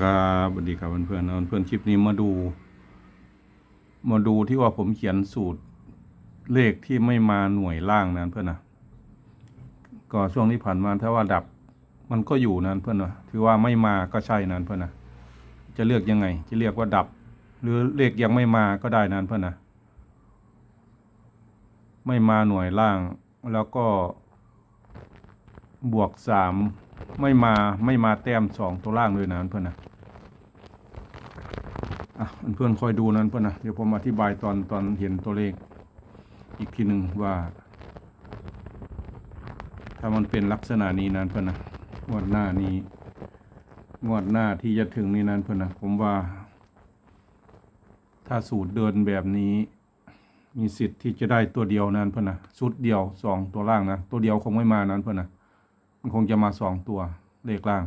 ครับสวัสดีครับเพื่อนๆเพื่อนคลิปนี้มาดู มาดูที่ว่าผมเขียนสูตรเลขที่ไม่มาหน่วยล่างนั้นเพื่อนนะก็ช่วงที่ผ่านมาถ้าว่าดับมันก็อยู่นั้นเพื่อนนะถือว่าไม่มาก็ใช่นั้นเพื่อนนะจะเลือกยังไง จะเรียกว่าดับ หรือเลขยังไม่มาก็ได้นั้นเพื่อนนะไม่มาหน่วยล่างแล้วก็บวกสาม ไม่มาไม่มาแต้มสองตัวล่างเลยนะเพื่อนนะอะเพื่อนคอยดูนั้นเพื่อนนะเดี๋ยวผมอธิบายตอนตอนเห็นตัวเลข อีกทีหนึ่งว่า ถ้ามันเป็นลักษณะนี้นั้นเพื่อนนะงวดหน้านี้งวดหน้าที่จะถึงนี้นั้นเพื่อนนะผมว่า ถ้าสูตรเดินแบบนี้มีสิทธิ์ที่จะได้ตัวเดียวนั้นเพื่อนนะชุดเดียวสองตัวล่างนะตัวเดียวคงไม่มานั้นเพื่อนนะ มันคงจะมาสองตัว เลขล่าง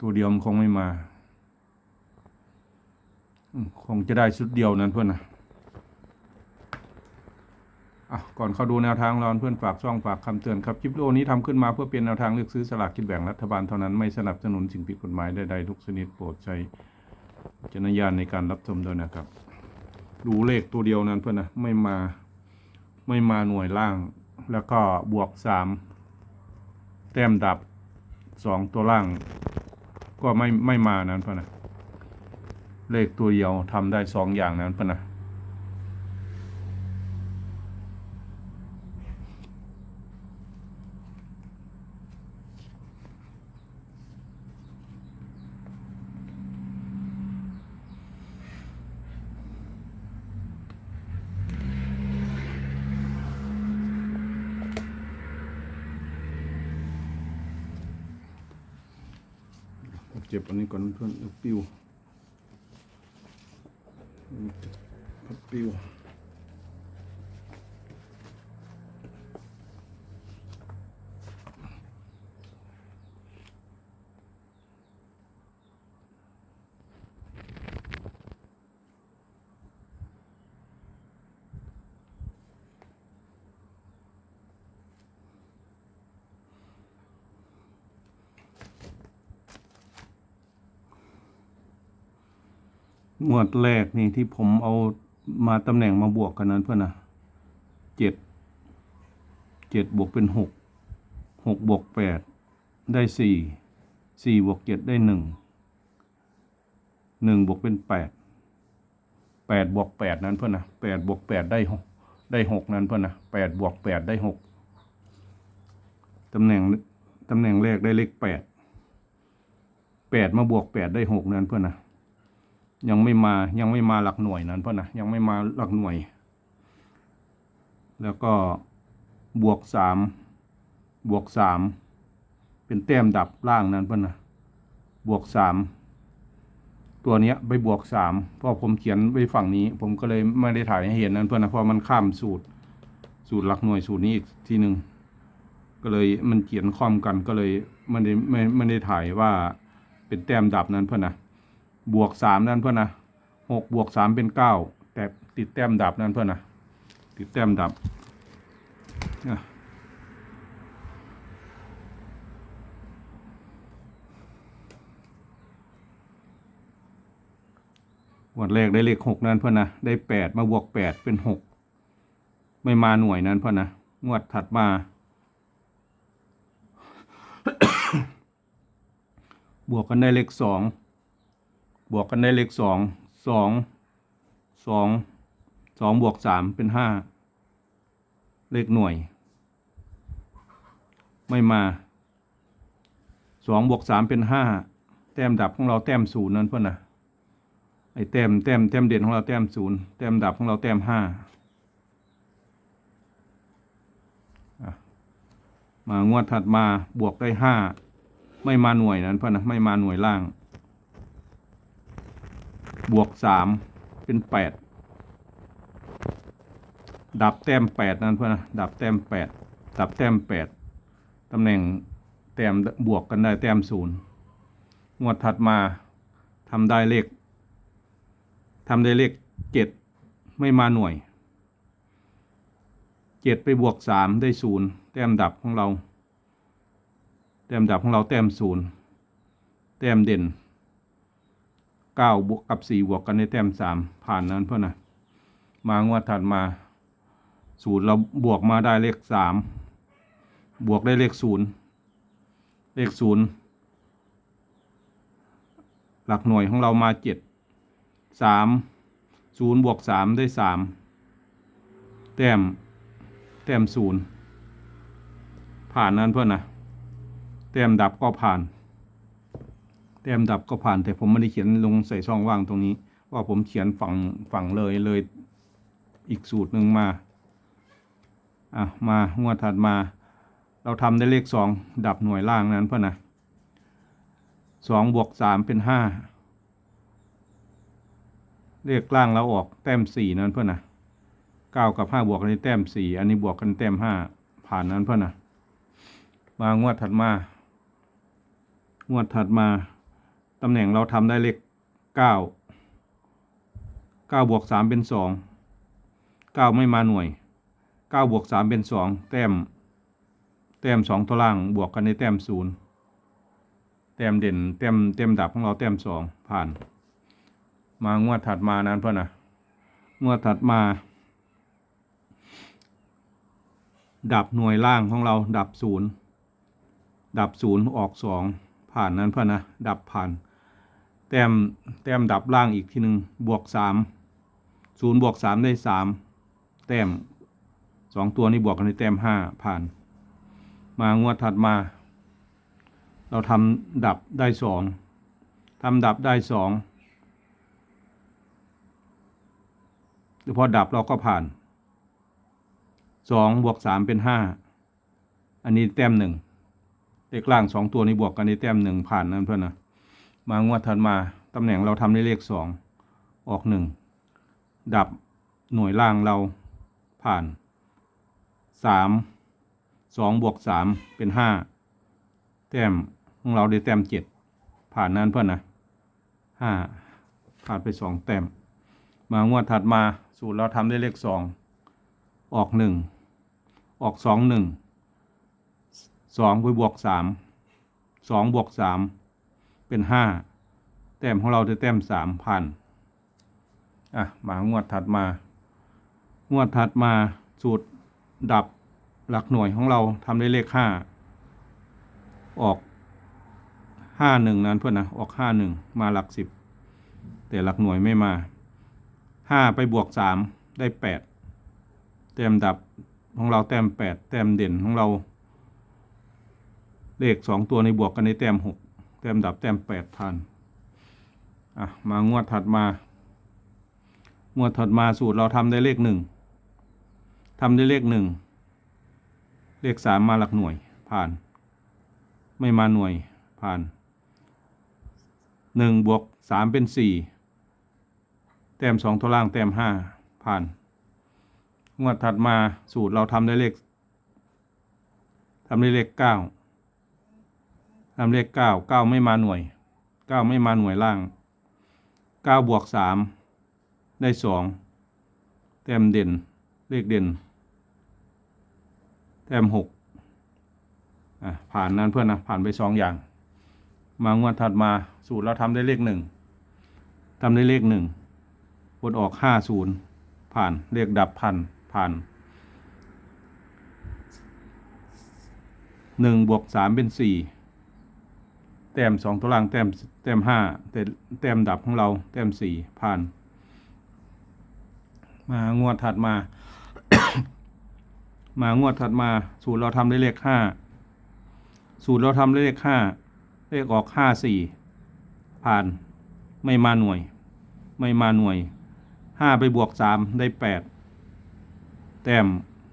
ตัวเดียวมันคงไม่มา คงจะได้ชุดเดียวนั้นเพื่อนนะอะก่อนเข้าดูแนวทางเราเพื่อนฝากช่องฝากคำเตือนครับคลิปวิดีโอนี้ทำขึ้นมาเพื่อเป็นแนวทางเลือกซื้อสลากกินแบ่งรัฐบาลเท่านั้นไม่สนับสนุนสิ่งผิดกฎหมายใดๆทุกชนิดโปรดใช้จารณญาณในการรับชมด้วยนะครับ ดูเลขตัวเดียวนั้นเพื่อนนะไม่มาไม่มาหน่วยล่าง แล้วก็บวกสาม แต้มดับสองตัวล่าง ก็ไม่ไม่มานั้นพะนะเลขตัวเดียวทำได้สองอย่างนั้นพะนะ เจ็บอันนี้ก่อนเพื่อนเดี๋ยวปิวพัดปิว งวดแรกนี่ที่ผมเอามาตำแหน่งมาบวกกันนั้นเพื่อนนะเจ็ดเจ็ดบวกเป็นหกหกบวกแปดได้สี่สี่บวกเจ็ดได้หนึ่งหนึ่งบวกเป็นแปดแปดบวกแปดนั้นเพื่อนนะแปดบวกแปดได้หกได้หกนั้นเพื่อนนะแปดบวกแปดได้หกตำแหน่งตำแหน่งแรกได้เลขแปดแปดมาบวกแปดได้หกนั้นเพื่อนนะ ยังไม่มายังไม่มาหลักหน่วยนั้นเพราะนะยังไม่มาหลักหน่วย แล้วก็บวกสามบวกสามเป็นแต้มดับล่างนั้นเพราะนะบวกสามตัวเนี้ยไปบวกสามเพราะผมเขียนไว้ฝั่งนี้ ผมก็เลยไม่ได้ถ่ายให้เห็นนั้นเพราะนะเพราะมันข้ามสูตร สูตรหลักหน่วยสูตรนี้อีกทีหนึ่งก็เลยมันเขียนคอมกันก็เลยไม่ได้ไม่ไม่ได้ถ่ายว่าเป็นแต้มดับนั้นเพราะนะ บวกสามนั่นเพื่อนนะหกบวกสามเป็นเก้าแต่ติดแต้มดับนั่นเพื่อนนะติดแต้มดับอะวันแรกได้เลขหกนั่นเพื่อนนะได้แปดมาบวกแปดเป็นหกไม่มาหน่วยนั้นเพื่อนนะงวดถัดมา บวกกันได้เลขสอง บวกกันได้เลขสองสองสองสองบวกสามเป็นห้าเลขหน่วย ไม่มาสองบวกสามเป็นห้าแต้มดับของเราแต้มศูนย์นั่นเพื่อนนะไอ้แต้มแต้มแต้มเด่นของเราแต้มศูนย์แต้มดับของเราแต้มห้ามางวดถัดมาบวกได้ห้าไม่มาหน่วยนั้นเพื่อนนะไม่มาหน่วยล่าง บวกสามเป็นแปดดับแต้มแปดนั่นเพื่อนนะดับแต้มแปดดับแต้มแปดตำแหน่งแต้มบวกกันได้แต้มศูนย์งวดถัดมาทำได้เลขทำได้เลขเจ็ดไม่มาหน่วยเจ็ดไปบวกสามได้ศูนย์แต้มดับของเรา แต้มดับของเราแต้มศูนย์แต้มเด่น เก้าบวกกับสี่บวกกันในแต้มสามผ่านนั้นเพื่อนนะมางวดถัดมาศูนย์เราบวกมาได้เลขสามบวกได้เลขศูนย์เลขศูนย์หลักหน่วยของเรามาเจ็ดสามศูนย์บวกสามได้สามแต้มแต้มศูนย์ผ่านนั้นเพื่อนนะแต้มดับก็ผ่าน แต้มดับก็ผ่านแต่ผมไม่ได้เขียนลงใส่ช่องว่างตรงนี้ ว่าผมเขียนฝั่งฝั่งเลยเลยอีกสูตรหนึ่งมาอะมางวดถัดมา เราทำได้เลขสองดับหน่วยล่างนั้นเพื่อนนะสองบวกสามเป็นห้าเลขล่างเราออกแต้มสี่นั้นเพื่อนนะเก้ากับห้าบวกกันแต้มสี่อันนี้บวกกันแต้มห้าผ่านนั้นเพื่อนนะมางวดถัดมางวดถัดมา ตำแหน่งเราทำได้เลขเก้าเก้าบวกสามเป็นสองเก้าไม่มาหน่วยเก้าบวกสามเป็นสองแต้ม แต้มสองตัวล่างบวกกันในแต้มศูนย์แต้มเด่นแต้มแต้มดับของเราแต้มสองผ่าน มางวดถัดมานั้นเพื่อนนะงวดถัดมา ดับหน่วยล่างของเราดับศูนย์ดับศูนย์ออกสองผ่านนั้นเพื่อนนะดับผ่าน ต้มแต้มดับล่างอีกทีหนึ่งบวกสามศูนย์บวกสามได้สามแต้มสองตัวนี้บวกกันในแต้มห้าผ่าน มางวดถัดมา เราทำดับได้สองทำดับได้สองพอดับเราก็ผ่านสองบวกสามเป็นห้าอันนี้แต้มหนึ่งเลขล่างสองตัวนี้บวกกันในแต้มหนึ่งผ่านนั่นเพื่อนนะ มางวดถัดมาตำแหน่งเราทำได้เลขสองออกหนึ่งดับหน่วยล่างเราผ่านสามสองบวกสามเป็นห้าแต้มของเราได้แต้มเจ็ดผ่านนั้นเพื่อนนะห้าผ่านไปสองแต้ม มางวดถัดมาสูตรเราทำได้เลขสองออกหนึ่งออกสองหนึ่งสองไปบวกสามสองบวกสาม เป็นห้าแต้มของเราได้แต้มสามพันอะมางวดถัดมางวดถัดมาสูตรดับหลักหน่วยของเราทำได้เลขห้าออกห้าหนึ่งนั้นเพื่อนนะออกห้าหนึ่งมาหลักสิบแต่หลักหน่วยไม่มาห้าไปบวกสามได้แปดแต้มดับของเราแต้มแปดแต้มเด่นของเรา เลขสองตัวในบวกกันในแต้มหก ต้มดับแต้มแปดพันอะมางวดถัดมางวดถัดมาสูตรเราทำได้เลขหนึ่งทำได้เลขหนึ่งเลขสามมาหลักหน่วยผ่าน ไม่มาหน่วยผ่านหนึ่งบวกสามเป็นสี่แต้มสองตัวล่างแต้มห้าผ่าน งวดถัดมาสูตรเราทำได้เลขทำได้เลขเก้า ทำเลขเก้าเก้าไม่มาหน่วยเก้าไม่มาหน่วยล่างเก้าบวกสามได้สองแต้มเด่น เลขเด่น แต้มหกอะผ่านนั้นเพื่อนนะผ่านไปสองอย่าง มางวดถัดมาสูตรเราทำได้เลขหนึ่งทำได้เลขหนึ่งบนออกห้าศูนย์ผ่านเลขดับพันผ่านหนึ่งบวกสามเป็นสี่ แต้มสองตัวล่างแต้มแต้มห้าแต่แต้มดับของเราแต้มสี่ผ่าน มางวดถัดมา มางวดถัดมา สูตรเราทำได้เลขห้าสูตรเราทำได้เลขห้าเลขออกห้าสี่ผ่านไม่มาหน่วย ไม่มาหน่วยห้าไปบวกสามได้แปดแต้ม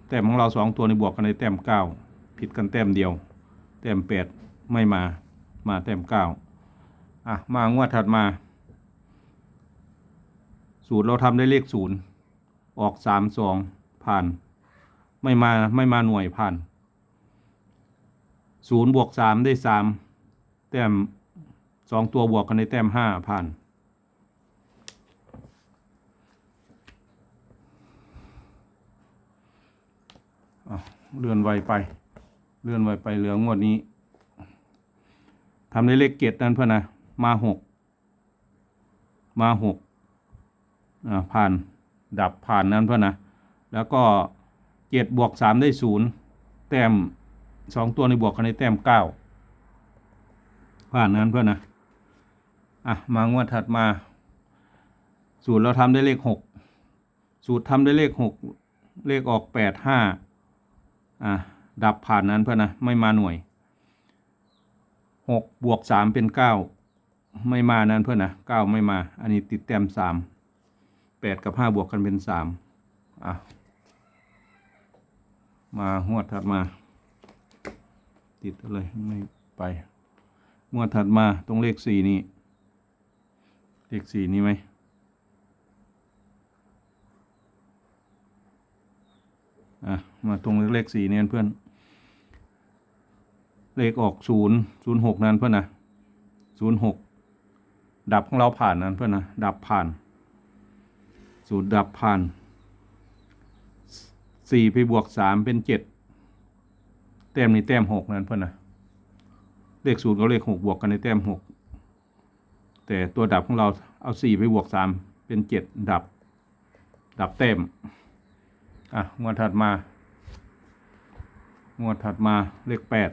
แต้มของเราสองตัวในบวกกันในแต้มเก้าผิดกันแต้มเดียว แต้มแปดไม่มา มาแต้มเก้าอะ มางวดถัดมาสูตรเราทำได้เลขศูนย์ออกสามสองผ่าน ไม่มาไม่มาหน่วยผ่านศูนย์บวกสามได้สามแต้มสองตัวบวกกันในแต้มห้าผ่านเลื่อนไวไป เลื่อนไวไปเหลืองวดนี้ ทำได้เลขเกตนั่นเพื่อนนะมาหกมาหกอ่าผ่านดับผ่านนั้นเพื่อนนะแล้วก็เจ็ดบวกสามได้ศูนย์แต้มสองตัวในบวกกันในแต้มเก้าผ่านนั้นเพื่อนนะอะมางวดถัดมาสูตรเราทำได้เลขหกสูตรทำได้เลขหกเลขออกแปดห้าอะดับผ่านนั้นเพื่อนนะไม่มาหน่วย หกบวกสามเป็นเก้าไม่มานั้นเพื่อนนะเก้าไม่มา อันนี้ติดแต้มสามแปดกับห้าบวกกันเป็นสามอะ มางวถัดมา ติดอะไรไม่ไปงวถัดมาตรงเลขสี่นี่ เลขสี่นี่ไหมอะ มาตรงเลขสี่เนี่ยเพื่อน เลขออกศูนย์ศูนย์หกนั้นเพื่อนนะศูนย์หกดับของเราผ่านนั้นเพื่อนนะดับผ่านศูนย์ดับผ่านสี่ไปบวกสามเป็นเจ็ดแต้มนี้แต้มหกนั้นเพื่อนนะเลขศูนย์กับเลขหกบวกกันในแต้มหกแต่ตัวดับของเราเอาสี่ไปบวกสามเป็นเจ็ดดับ ดับแต้มอะงวดถัดมางวดถัดมาเลขแปด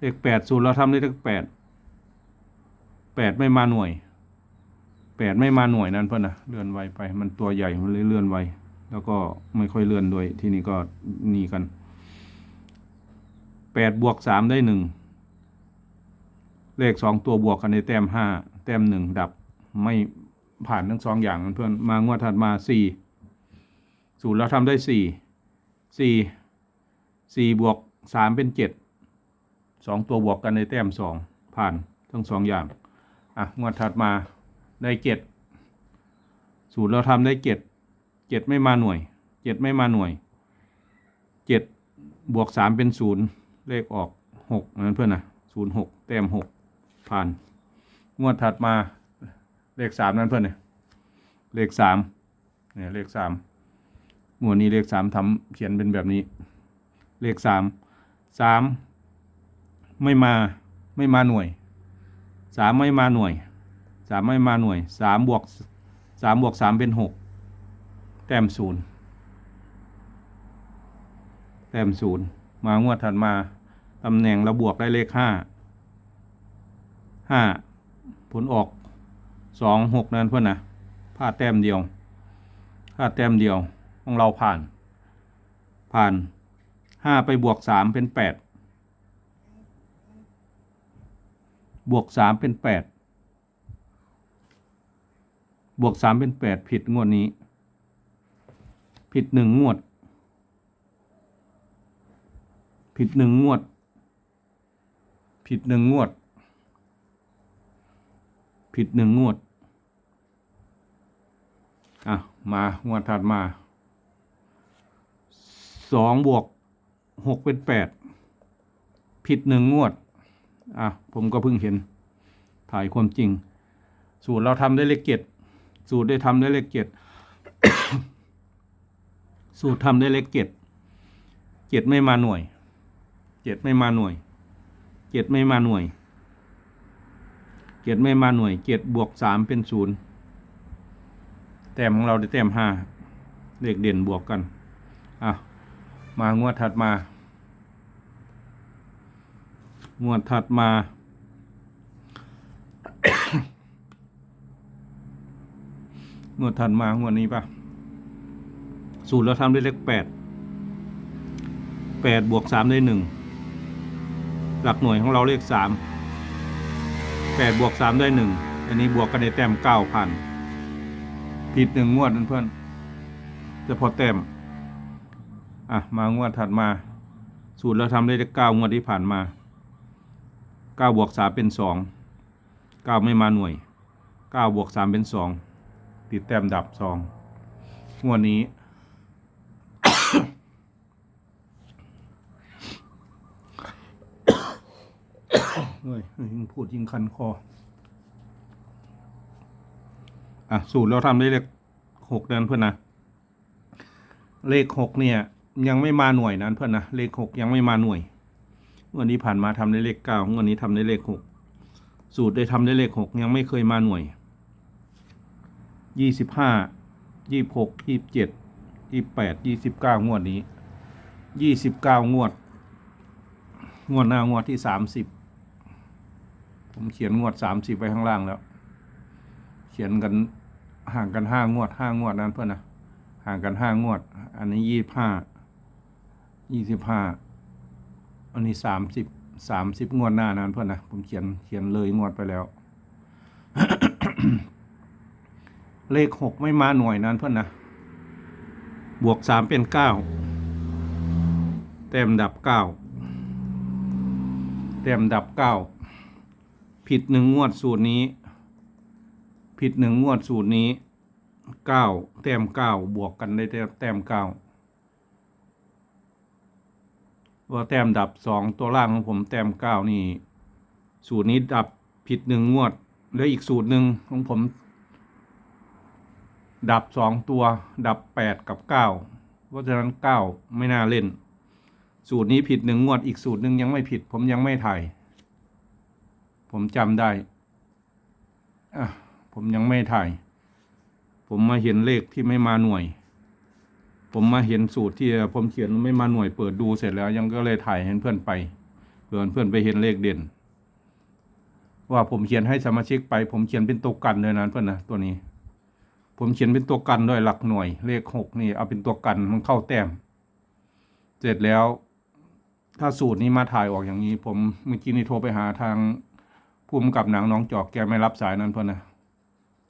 เลขแปดสูตรเราทำได้เลขแปดแปดไม่มาหน่วยแปดไม่มาหน่วยนั่นเพื่อนนะเลื่อนไวไป มันตัวใหญ่มันเลยเลื่อนไวแล้วก็ไม่ค่อยเลื่อนด้วยที่นี่ก็นี่กันแปดบวกสามได้หนึ่งเลขสองตัวบวกกันในแต้มห้าแต้มหนึ่งดับไม่ผ่านทั้งสองอย่างนั่นเพื่อนมางวดถัดมาสี่สูตรเราทำได้สี่สี่สี่บวกสามเป็นเจ็ด สองตัวบวกกันในแต้มสองผ่านทั้งสองอย่าง อะงวดถัดมาได้เจ็ดสูตรเราทำได้เจ็ดเจ็ดไม่มาหน่วยเจ็ดไม่มาหน่วยเจ็ดบวกสามเป็นศูนย์เลขออกหกนั้นเพื่อนนะศูนย์หกแต้มหกผ่าน งวดถัดมาเลขสามนั้นเพื่อนเนี่ยเลขสามเนี่ยเลขสามหมวดนี้เลขสามทำเขียนเป็นแบบนี้ เลขสามสาม ไม่มาไม่มาหน่วยสามไม่มาหน่วยสามไม่มาหน่วยสามบวกสามบวกสามเป็นหกแต้มศูนย์แต้มศูนย์มางวดถัดมาตำแหน่งเราบวกได้เลขห้าห้าผลออกสองหกนั่นเพื่อนนะพลาดแต้มเดียวพลาดแต้มเดียวของเราผ่าน ผ่านห้าไปบวกสามเป็นแปด บวกสามเป็นแปดบวกสามเป็นแปดผิดงวดนี้ ผิดหนึ่งงวด ผิดหนึ่งงวด ผิดหนึ่งงวด ผิดหนึ่งงวดอะมางวดถัดมาสองบวกหกเป็นแปดผิดหนึ่งงวด อะผมก็เพิ่งเห็นถ่ายความจริง สูตรเราทำได้เลขเจ็ดสูตรได้ทำได้เลขเจ็ดสูตรทำได้เลขเจ็ดเจ็ดไม่มาหน่วยเจ็ดไม่มาหน่วยเจ็ดไม่มาหน่วยเจ็ดไม่มาหน่วยเจ็ดบวกสามเป็นศูนย์แต้มของเราได้แต้มห้าเลขเด่นบวกกันอะมางวดถัดมา งวดถัดมางวดถัดมางวดนี้ปะสูตรเราทำได้เลขแปดแปดบวกสามได้หนึ่งหลักหน่วยของเราเลขสามแปดบวกสามได้หนึ่งอันนี้บวกกันในแต้มเก้าพันผิดหนึ่งงวดนั่นเพื่อนจะพอแต้มอะมางวดถัดมา สูตรเราทำได้เก้างวดที่ผ่านมา เก้าบวกสามเป็นสองเก้าไม่มาหน่วยเก้าบวกสามเป็นสองติดแต้มดับสองงวดนี้ เฮ้ยยิ่งพูดยิ่งคันคอ อะ สูตรเราทำได้เลขหกเดือนเพื่อนนะ เลขหกเนี่ย ยังไม่มาหน่วยนั้นเพื่อนนะ เลขหกยังไม่มาหน่วย วันนี้ผ่านมาทำได้เลขเก้างวันนี้ทำได้เลขหกสูตรได้ทำได้เลขหกยังไม่เคยมาหน่วยยี่สิบห้ายี่หกยี่เจ็ดยี่แปดยี่สิบเก้างวดนี้ยี่สิบเก้างวด งวดหน้างวดที่สามสิบผมเขียนงวดสามสิบไว้ข้างล่างแล้ว เขียนกันห่างกันห้างวดห้างวดนั้นเพื่อนนะห่างกันห้างวด อันนี้ยี่ห้ายี่สิบห้า อันนี้สามสิบสามสิบงวดหน้านั้นเพื่อนนะผมเขียนเขียนเลยงวดไปแล้ว เลขหกไม่มาหน่วยนั้นเพื่อนนะบวกสามเป็นเก้าแต้มดับเก้าแต้มดับเก้าผิดหนึ่งงวดสูตรนี้ ผิดหนึ่งงวดสูตรนี้เก้าแต้มเก้าบวกกันได้แต้มเก้า ว่าแต้มดับสองตัวล่างของผมแต้มเก้านี่ สูตรนี้ดับผิดหนึ่งงวด แล้วอีกสูตรหนึ่งของผม ดับสองตัว ดับแปดกับเก้าเพราะฉะนั้นเก้าไม่น่าเล่น สูตรนี้ผิดหนึ่งงวด อีกสูตรหนึ่งยังไม่ผิด ผมยังไม่ถ่าย ผมจำได้อะผมยังไม่ถ่าย ผมมาเห็นเลขที่ไม่มาหน่วย ผมมาเห็นสูตรที่ผมเขียนไม่มาหน่วยเปิดดูเสร็จแล้ว ยังก็เลยถ่ายเห็นเพื่อนไปเพื่อนเพื่อนไปเห็นเลขเด่น ว่าผมเขียนให้สมาชิกไป ผมเขียนเป็นตัวกันด้วยนะเพื่อนนะตัวนี้ ผมเขียนเป็นตัวกันด้วยหลักหน่วย เลขหกนี่เอาเป็นตัวกันมันเข้าแต้ม เสร็จแล้ว ถ้าสูตรนี้มาถ่ายออกอย่างนี้ ผมเมื่อกี้นี่โทรไปหาทางผู้กำกับหนังน้องจอกแกไม่รับสายนั้นเพื่อนนะ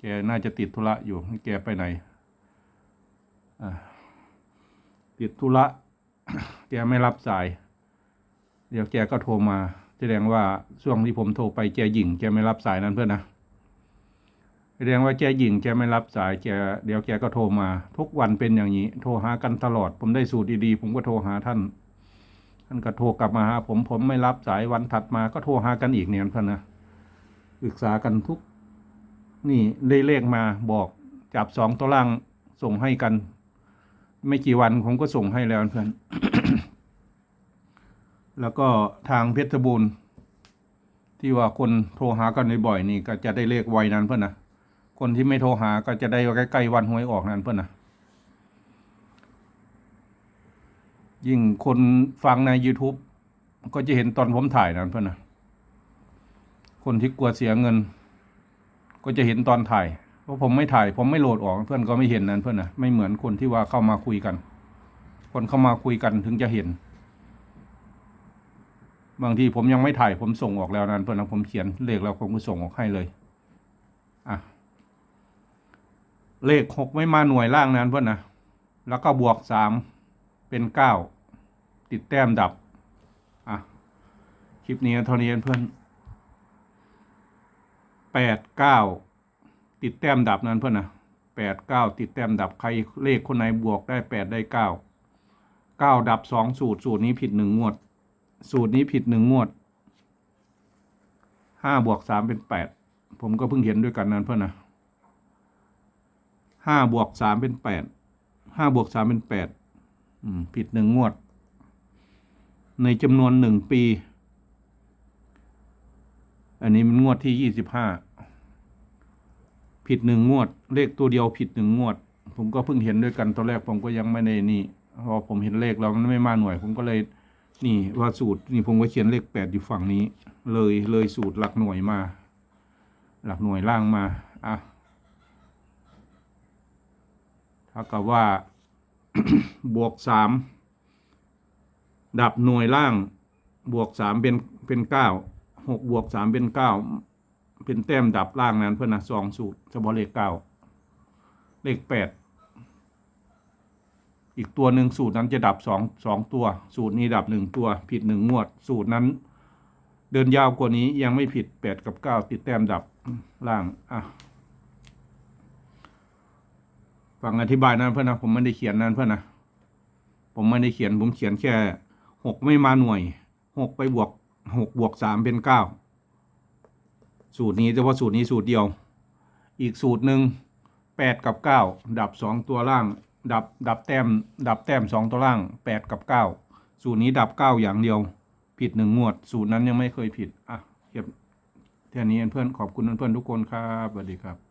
แกน่าจะติดธุระอยู่แกไปไหนอ่า ติดธุระแกไม่รับสาย เดี๋ยวแกก็โทรมา แสดงว่าช่วงที่ผมโทรไปแกหญิงแกไม่รับสายนั้นเพื่อนนะแสดงว่าแกหญิงแกไม่รับสายแกเดี๋ยวแกก็โทรมา ทุกวันเป็นอย่างนี้ โทรหากันตลอด ผมได้สูตรดีๆ ผมก็โทรหาท่าน ท่านก็โทรกลับมาหาผมผมไม่รับสายวันถัดมาก็โทรหากันอีกเนี่ยเพื่อนนะปรึกษากันทุก นี่ได้เลขมาบอกจับสองตัวล่างส่งให้กัน ไม่กี่วันผมก็ส่งให้แล้วเพื่อน แล้วก็ทางเพชรบูรณ์ที่ว่าคนโทรหากันบ่อยๆนี่ก็จะได้เลขไวนั้นเพื่อนนะคนที่ไม่โทรหาก็จะได้ใกล้ๆวันหวยออกนั้นเพื่อนนะยิ่งคนฟังใน YouTube ก็จะเห็นตอนผมถ่ายนั้นเพื่อนนะคนที่กลัวเสียเงิน ก็จะเห็นตอนถ่าย เพราะผมไม่ถ่าย ผมไม่โหลดออกเพื่อนก็ไม่เห็นนั้นเพื่อนนะไม่เหมือนคนที่ว่าเข้ามาคุยกัน คนเข้ามาคุยกันถึงจะเห็น บางทีผมยังไม่ถ่ายผมส่งออกแล้วนั้นเพื่อนนะผมเขียนเลขแล้วผมก็ส่งออกให้เลยอะเลขหกไม่มาหน่วยล่างนั้นเพื่อนนะแล้วก็บวกสามเป็นเก้าติดแต้มดับอะคลิปนี้เท่านี้เพื่อนแปดเก้า ติดแต้มดับนั้นเพื่อนนะแปดเก้าติดแต้มดับใครเลขคนไหนบวกได้แปดได้เก้าเก้าดับสองสูตร สูตรนี้ผิดหนึ่งงวด สูตรนี้ผิดหนึ่งงวดห้าบวกสามเป็นแปดผมก็เพิ่งเห็นด้วยกันนั้นเพื่อนนะห้าบวกสามเป็นแปดห้าบวกสามเป็นแปดผิดหนึ่งงวด ในจำนวนหนึ่งปี อันนี้มันงวดที่ยี่สิบห้า ผิดหนึ่งงวด เลขตัวเดียวผิดหนึ่งงวด ผมก็เพิ่งเห็นด้วยกันตอนแรกผมก็ยังไม่ได้นี่พอผมเห็นเลขแล้วมันไม่มาหน่วย ผมก็เลยนี่ว่าสูตรนี่ผมก็เขียนเลขแปดอยู่ฝั่งนี้ เลยเลยสูตรหลักหน่วยมา หลักหน่วยล่างมาอะเท่ากับว่าบวกสามดับหน่วยล่างบวกสามเป็นเป็นเก้าหกบวกสามเป็นเก้า เป็นแต้มดับล่างนั้นเพื่อนะสองสูตรเฉพาะเลขเก้าเลขแปดอีกตัวหนึ่งสูตรนั้นจะดับสองสองตัว สูตรนี้ดับหนึ่งตัว ผิดหนึ่งงวด สูตรนั้น เดินยาวกว่านี้ยังไม่ผิดแปดกับเก้าติดแต้มดับล่างอะฟังอธิบายนั้นเพื่อนนะผมไม่ได้เขียนนั้นเพื่อนนะผมไม่ได้เขียนผมเขียนแค่หกไม่มาหน่วยหกไปบวกหกบวกสามเป็นเก้า สูตรนี้เฉพาะสูตรนี้สูตรเดียว อีกสูตรหนึ่งแปดกับเก้าดับสองตัวล่าง ดับดับแต้มดับแต้มสองตัวล่างแปดกับเก้าสูตรนี้ดับเก้าอย่างเดียว ผิดหนึ่งงวด สูตรนั้นยังไม่เคยผิดอะเก็บแค่นี้เพื่อนขอบคุณเพื่อนๆทุกคนครับสวัสดีครับ